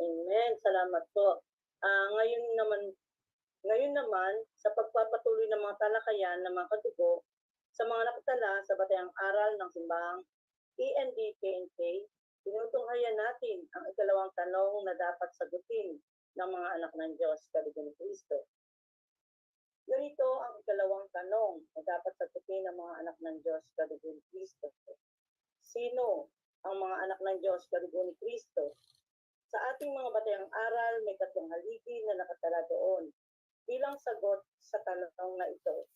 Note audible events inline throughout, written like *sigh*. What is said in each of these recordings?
Amen. Salamat po. Ah, ngayon naman ngayon naman sa pagpapatuloy ng mga talakayan ng mga katubo sa mga nakatala sa batayang aral ng simbahang END-KNK, tinutunghayan natin ang ikalawang tanong na dapat sagutin ng mga anak ng Diyos, Kaligo ni Kristo. Ganito ang ikalawang tanong na dapat sagutin ng mga anak ng Diyos, Kaligo ni Kristo. Sino ang mga anak ng Diyos, Kaligo ni Kristo? Sa ating mga batayang aral, may tatlong haligi na nakatala doon. Bilang sagot sa tanong na ito,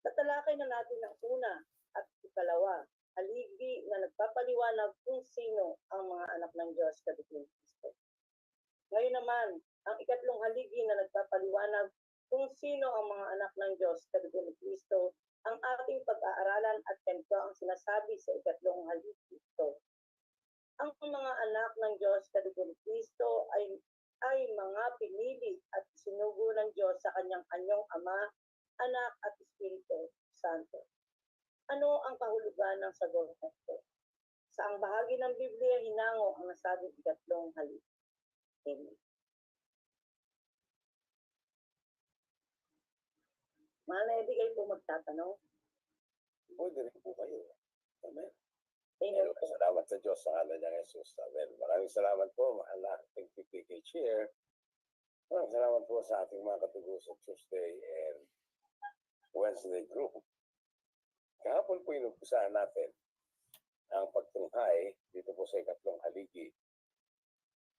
tatalakay na natin ang una at ikalawa, haligi na nagpapaliwanag kung sino ang mga anak ng Diyos kadigling Kristo. Ngayon naman, ang ikatlong haligi na nagpapaliwanag kung sino ang mga anak ng Diyos kadigling Kristo, ang ating pag-aaralan at ganito ang sinasabi sa ikatlong haligi ito. Ang mga anak ng Diyos kadigling Kristo ay ay mga pinili at sinugo ng Diyos sa kanyang anyong Ama, Anak at Espiritu Santo. Ano ang kahulugan ng sagot na ito? Sa ang bahagi ng Biblia, hinango ang nasabing ikatlong halik. Amen. Mahal na ibigay po magtatanong. Pwede rin po kayo. Amen. Pero salamat sa Diyos sa ngalan niya Jesus. Amen. Maraming salamat po, mahal na ating PPK Chair. Maraming salamat po sa ating mga katugo sa Tuesday and Wednesday group. Kahapon po inumpisahan natin ang pagtunghay dito po sa ikatlong haligi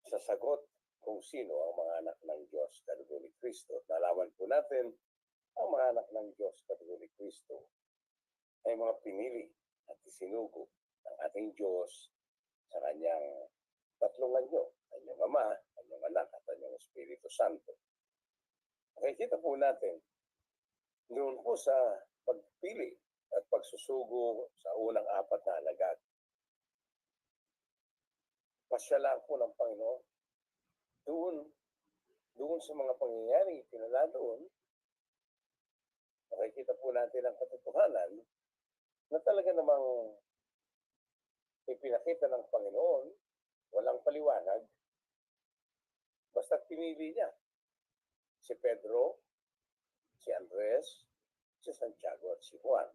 sa sagot kung sino ang mga anak ng Diyos, katugo ni Kristo. Nalaman po natin ang mga anak ng Diyos, katugo ni Kristo, ay mga pinili at isinugo ng ating Diyos sa kanyang tatlong anyo, kanyang Ama, kanyang Anak, at kanyang Espiritu Santo. Nakikita po natin doon po sa pagpili at pagsusugo sa unang apat na alagad. Pasyalaan po ng Panginoon doon, doon sa mga pangyayaring itinala doon, nakikita po natin ang katotohanan na talaga namang ipinakita ng Panginoon, walang paliwanag, basta pinili niya si Pedro, si Andres, si Santiago at si Juan.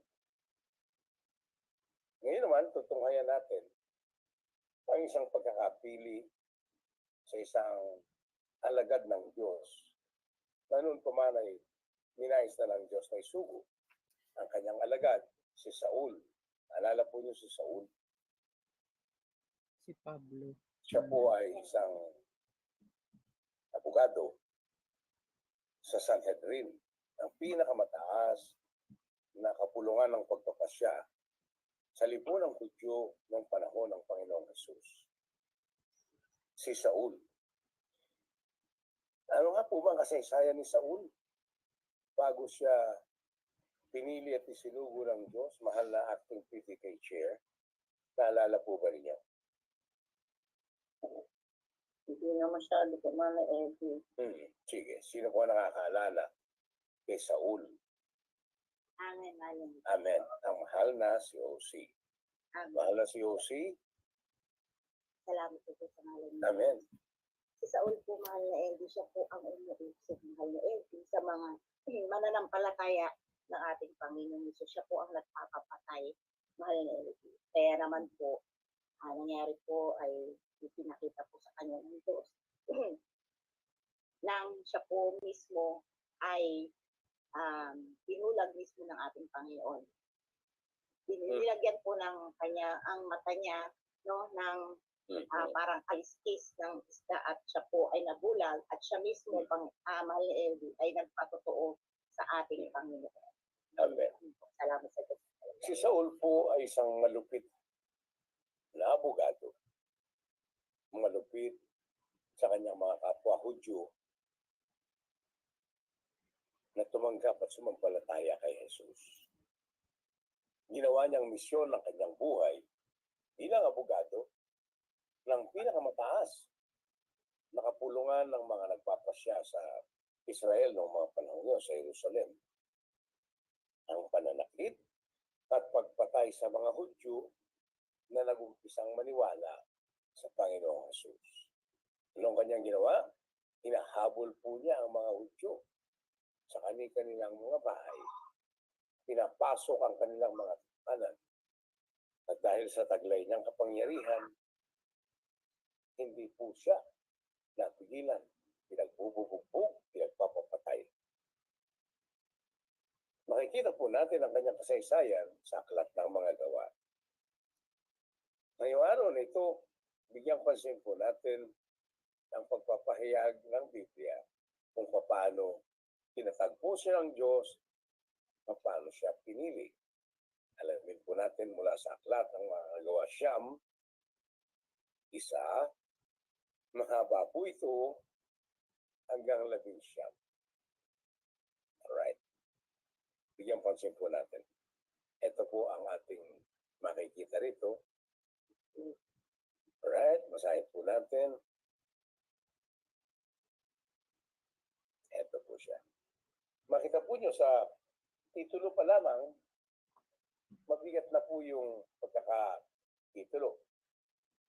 Ngayon naman, tutunghayan natin ang isang pagkakapili sa isang alagad ng Diyos na noon pa man ay ninais na ng Diyos na isugo ang kanyang alagad, si Saul. Alala po niyo si Saul? Si Pablo. Siya po ay isang abogado sa Sanhedrin, ang pinakamataas na kapulungan ng pagpapasya sa lipunang Hudyo ng panahon ng Panginoong Jesus. Si Saul. Ano nga po ba ang kasaysayan ni Saul? Bago siya pinili at isinugo ng Diyos, mahal na acting PTK chair, naalala po ba ninyo? Hindi na masyado Mahal na Eddie. Hmm, sige. Sino po ang nakakaalala kay Saul? Amen, amen. Amen. Ang mahal na si O.C. Amen. Mahal na si O.C. Salamat po sa mahal na Amen. Si Saul po, mahal na Eddie, siya po ang umuusap, mahal na Eddie, sa mga mananampalataya ng ating Panginoon Yesus. Siya po ang nagpapapatay, mahal na Eddie. Kaya naman po, ang nangyari po ay ipinakita po sa kanya ng Diyos. *clears throat* nang siya po mismo ay um, pinulag mismo ng ating Panginoon. Nilagyan po ng kanya ang mata niya no ng ah, parang aliskis ng isda at siya po ay nabulag at siya mismo pang uh, mahal ni Elvi ay nagpatotoo sa ating Panginoon. Amen. Salamat sa Diyos. Si Saul po ay isang malupit na abogado. Malupit sa kanyang mga kapwa Hudyo na tumanggap at sumampalataya kay Jesus. Ginawa niyang misyon ng kanyang buhay bilang abogado ng pinakamataas na kapulungan ng mga nagpapasya sa Israel noong mga panahon yun sa Jerusalem. Ang pananakit at pagpatay sa mga Hudyo na nagumpisang maniwala sa Panginoong Jesus. Anong kanyang ginawa? Hinahabol po niya ang mga Hudyo sa kanilang mga bahay. Pinapasok ang kanilang mga tahanan. At dahil sa taglay niyang kapangyarihan, hindi po siya napigilan. Pinagbubugbog, pinagpapapatay. Makikita po natin ang kanyang kasaysayan sa aklat ng mga gawa. Ngayong araw na ito, bigyang pansin po natin ang pagpapahayag ng Biblia kung paano tinatagpo siya ng Diyos, paano siya pinili. Alamin po natin mula sa aklat ng mga gawa siyam, isa, mahaba po ito hanggang labing siyam. Alright. Bigyan pansin po natin. Ito po ang ating makikita rito. Alright, basahin po natin. Ito po siya. Makita po nyo sa titulo pa lamang, mabigat na po yung pagkakatitulo.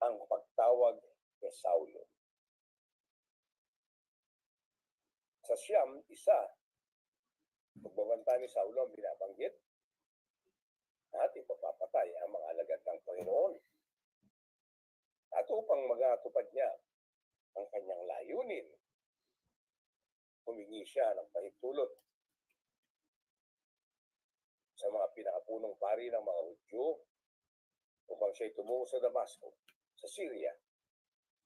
Ang pagtawag kay Saulo. Sa siyam, isa, pagbabanta ni Saulo ang binabanggit at ipapapatay ang mga alagad ng Panginoon. At upang magatupad niya ang kanyang layunin, humingi siya ng pahintulot sa mga pinakapunong pari ng mga Hudyo upang siya'y tumungo sa Damasco, sa Syria,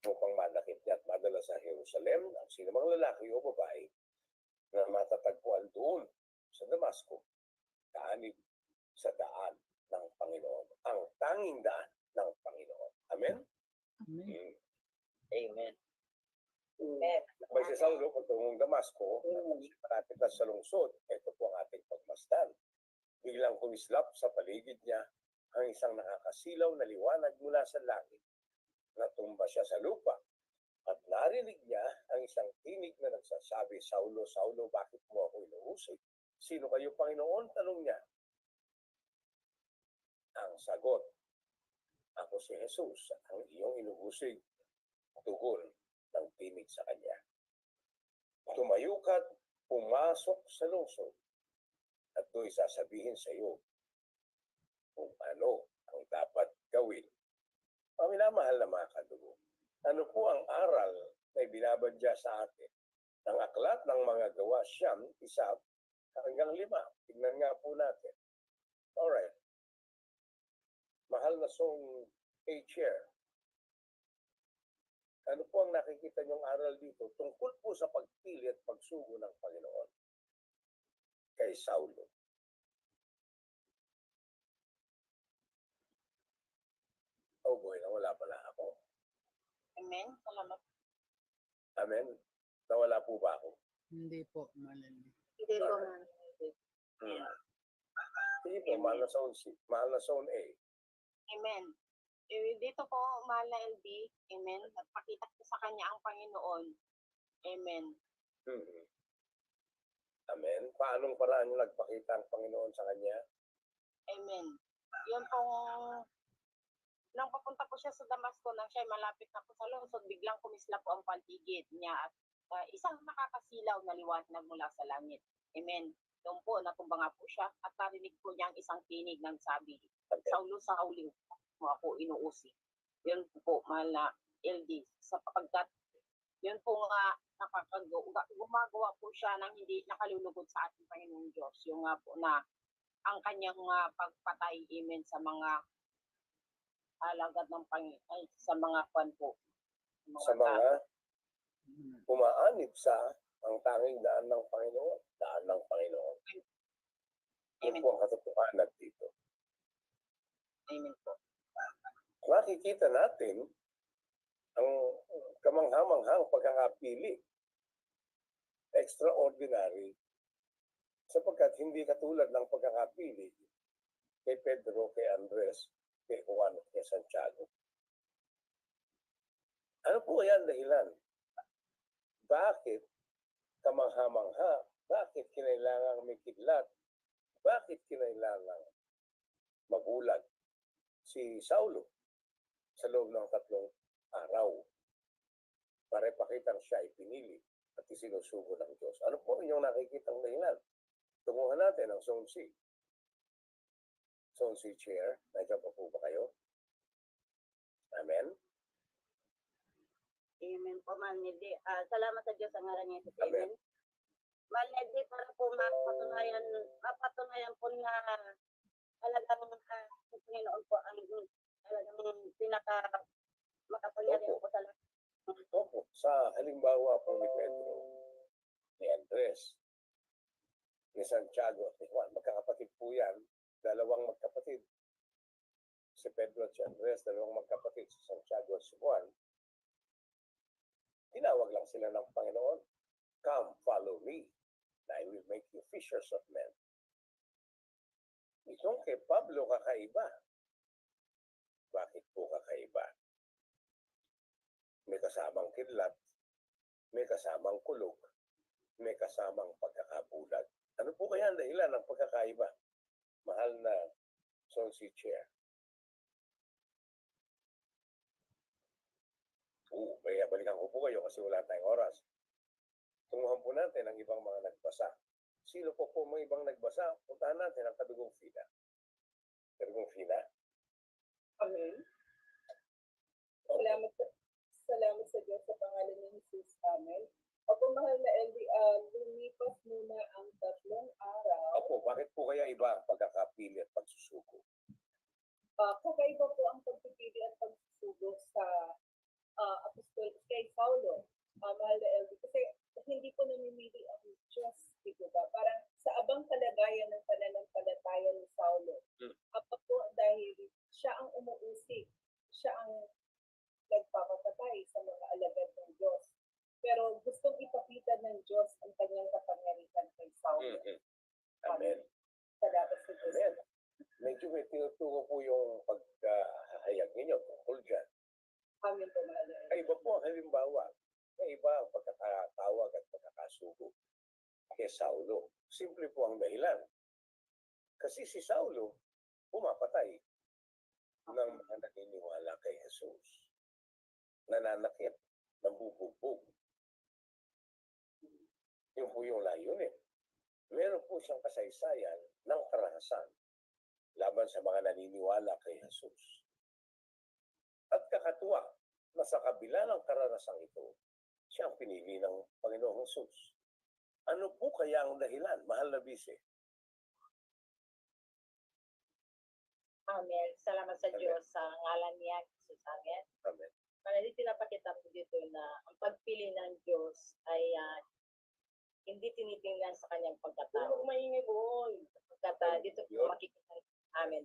upang manakit niya at madala sa Jerusalem ang sinumang lalaki o babae na matatagpuan doon sa Damasco, kaanib sa daan ng Panginoon. Ang tanging daan ng Panginoon. Amen? Amen. Mm. Amen. May si Saulo patungong Damasco, malapit na sa lungsod, ito po ang ating pagmasdan. Biglang kumislap sa paligid niya ang isang nakakasilaw na liwanag mula sa langit. Natumba siya sa lupa at narinig niya ang isang tinig na nagsasabi, Saulo, Saulo, bakit mo ako inuusig? Sino kayo, Panginoon? Tanong niya. Ang sagot, ako si Jesus, ang iyong inuusig. Tugon ng tinig sa kanya. Tumayo ka't pumasok sa lungsod at do'y sasabihin sa iyo kung ano ang dapat gawin. Ang minamahal na mga kadugo, ano po ang aral na binabadya sa atin ng aklat ng mga gawa siyam, isa hanggang lima. Tingnan nga po natin. Alright. Mahal na song A-chair. Ano po ang nakikita niyong aral dito tungkol po sa pagpili at pagsugo ng Panginoon kay Saulo? Oh boy, nawala pala ako. Amen. Salamat. Amen? Nawala po ba ako? Hindi po, malali. Hindi Alright. man. Hmm. Sige po, mahal na zone C, mahal na zone A. Amen. Eh, dito po, mahal na LB, Amen. Nagpakita ko sa kanya ang Panginoon. Amen. Mhm. Amen. Paanong paraan yung nagpakita ang Panginoon sa kanya? Amen. Yun pong, nang papunta po siya sa Damasco, nang siya malapit na po sa lungsod, biglang kumisla po ang paligid niya at ah, isang nakakasilaw na liwanag mula sa langit. Amen. Doon po, natumba nga po siya at narinig po niya ang isang tinig ng sabi, Amen. Saulo, Saulo, mo ako inuusi. Yun po, mahal na LD, sapagkat yun po nga nakakagawa, gumagawa po siya ng hindi nakalulugod sa ating Panginoong Diyos. Yung nga po na ang kanyang nga pagpatay, amen, sa mga alagad ng Panginoon, ay, sa mga kwan po. Sa mga umaanib sa ang tanging daan ng Panginoon, daan ng Panginoon. Amen. po ang katotohanan dito. Amen po. Makikita natin ang kamanghamanghang pagkakapili. Extraordinary sapagkat hindi katulad ng pagkakapili kay Pedro, kay Andres, kay Juan, kay Santiago. Ano po ang dahilan? Bakit kamangha-mangha? Bakit kinailangang may kidlat? Bakit kinailangang magulag si Saulo sa loob ng tatlong araw? para ipakitang siya ay pinili at isinusugo ng Diyos. Ano po ang inyong nakikitang dahilan? Tunguhan natin ang. Zone C Chair, nandiyan pa po ba kayo? Amen? Amen po, Manedi. Ah, salamat sa Diyos ang ngalan niya. Amen. Amen. Manedi, para po mapatunayan, mapatunayan po na talagang uh, Panginoon po ang talagang pinaka makapangyarihan po talaga. Opo, sa halimbawa po ni Pedro, ni Andres, ni Santiago at ni Juan, magkakapatid po yan, dalawang magkapatid. Si Pedro at si Andres, dalawang magkapatid, si Santiago at si Juan. Tinawag lang sila ng Panginoon, Come, follow me, and I will make you fishers of men. Itong kay Pablo kakaiba. Bakit po kakaiba? may kasamang kidlat, may kasamang kulog, may kasamang pagkakabulag. Ano po kaya ang dahilan ng pagkakaiba? Mahal na Sonsi Chair. Oo, may balikan ko po kayo kasi wala tayong oras. Tunguhan po natin ang ibang mga nagbasa. Sino po po mga ibang nagbasa? Puntahan natin ang kadugong fina. Kadugong fina. Amen. Okay. Salamat sa, salamat sa Diyos sa pangalan ni Jesus. Amen. Opo, mahal na LD, uh, lumipas muna ang tatlong araw. Opo, bakit po kaya iba ang pagkakapili at pagsusuko? Uh, kakaiba po ang pagpipili at pagsusugo sa uh, apostol kay Paulo, uh, mahal na LD. Kasi hindi po namimili ang Diyos, di ba? Parang sa abang kalagayan ng pananampalataya ni Saulo. Hmm. Apa po dahil siya ang umuusik, siya ang nagpapatay sa mga alagad ng Diyos. Pero gustong ipakita ng Diyos ang kanyang kapangyarihan kay Saulo. Mhm. Amen. Salamat sa Diyos. Amen. Medyo may tinuturo po yung pagkahayag ninyo tungkol dyan. Amen po, mahal LD. Kaiba po ang halimbawa. Kaiba ang pagkakatawag at pagkakasugo kay Saulo. Simple po ang dahilan. Kasi si Saulo, pumapatay ng mga naniniwala kay Jesus. Nananakit, nabubugbog. Yun po yung layunin. Meron po siyang kasaysayan ng karahasan laban sa mga naniniwala kay Jesus. At kakatuwa na sa kabila ng karanasan ito, siya ang pinili ng Panginoong Jesus. Ano po kaya ang dahilan, mahal na bise? Amen. Salamat sa Amen. Diyos sa ngalan niya, Jesus. Amen. Amen. Manali, pinapakita po dito na ang pagpili ng Diyos ay ah, hindi tinitingnan sa kanyang pagkatao. Huwag maingay boy. Pagkat ah, dito po makikita Amen.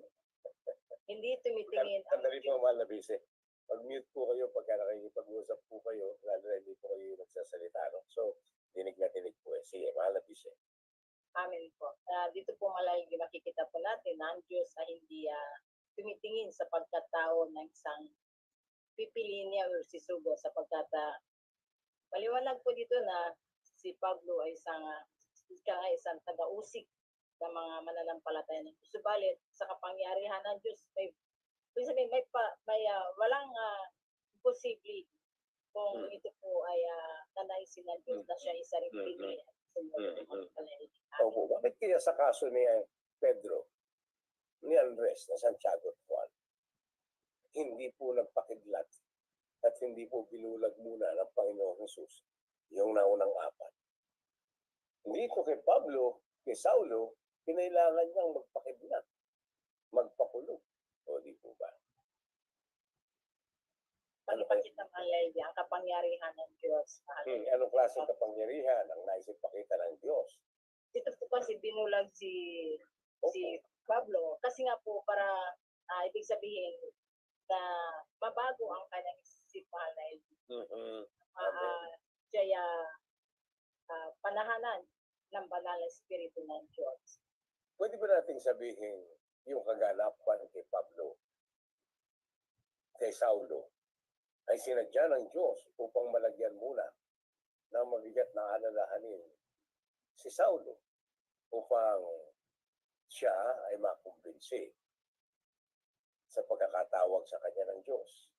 Hindi tumitingin Sandali po, mahal na bise. Mag-mute po kayo pagka nakikipag-usap po kayo, lalo na hindi po kayo nagsasalita. No? So, dinig na dinig po eh. Sige, mahal na bise. Amen po. Ah, dito po malalagi makikita po natin na ang Diyos ay hindi ah, tumitingin sa pagkatao ng isang pipiliin niya o sisugo sapagkat uh, maliwanag po dito na si Pablo ay isang uh, ika nga isang taga-usik ng mga mananampalataya ng Diyos. Subalit sa kapangyarihan ng Diyos may ibig sabihin, may pa, may ah, walang uh, imposible kung Hmm. ito po ay uh, tanaisin ng Diyos na siya isa rin pinili. Opo, bakit kaya sa kaso ni Pedro, ni Andres, na Santiago Juan, hindi po nagpakidlat at hindi po binulag muna ng Panginoong Jesus yung naunang apat. Dito kay Pablo, kay Saulo, kinailangan niyang magpakidlat, magpakulog. O di Ano? Pagpakita ng lady, ang kapangyarihan ng Diyos. Hmm, anong klaseng kapangyarihan ang nais ipakita ng Diyos? Dito po kasi binulag si si Pablo kasi nga po para ah, ibig sabihin na mabago ang kanyang isipan na Mhm. uh, ah, panahanan ng banal na espiritu ng Diyos. Pwede ba nating sabihin yung kaganapan kay Pablo, kay Saulo, ay sinadya ng Diyos upang malagyan muna ng mabigat na alalahanin si Saulo upang siya ay makumbinsi sa pagkakatawag sa kanya ng Diyos.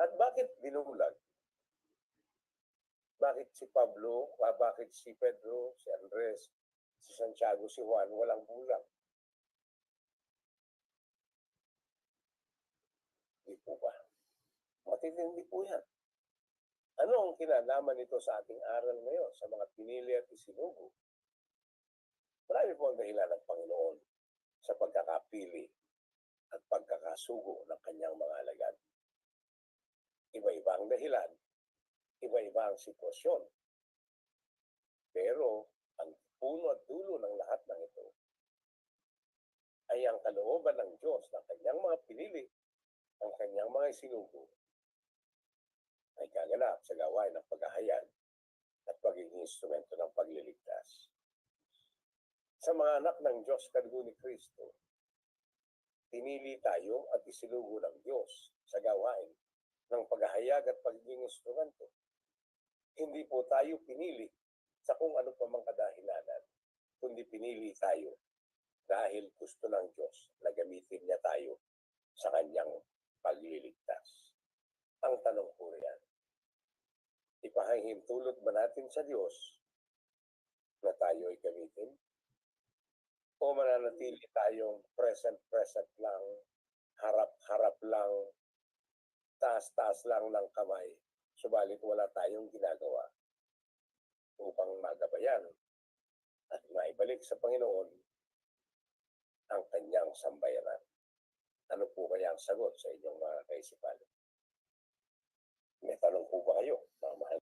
At bakit dinulag? Bakit si Pablo, ah, bakit si Pedro, si Andres, si Santiago, si Juan, walang bulag? Di po ba? Matitindi po yan. Ano ang kinalaman nito sa ating aral ngayon sa mga pinili at isinugo? Marami po ang dahilan ng Panginoon sa pagkakapili at pagkakasugo ng kanyang mga alagad. Iba-iba ang dahilan, iba-iba ang sitwasyon. Pero ang puno at dulo ng lahat ng ito ay ang kalooban ng Diyos ng kanyang mga pinili, ang kanyang mga isinugo, ay kaganap sa gawain ng paghahayag at pagiging instrumento ng pagliligtas. Sa mga anak ng Diyos kadugo ni Kristo, pinili tayo at isinugo ng Diyos sa gawain ng paghahayag at pagiging instrumento. Hindi po tayo pinili sa kung ano pa mang kadahilanan, kundi pinili tayo dahil gusto ng Diyos na gamitin niya tayo sa kanyang pagliligtas. Ang tanong po riyan, ipahahintulot ba natin sa Diyos na tayo ay gamitin? O mananatili tayong present-present lang, harap-harap lang, taas-taas lang ng kamay, subalit wala tayong ginagawa upang magabayan at maibalik sa Panginoon ang kanyang sambayanan. Ano po kaya ang sagot sa inyong mga kaisipan? May tanong po ba kayo, mga mahal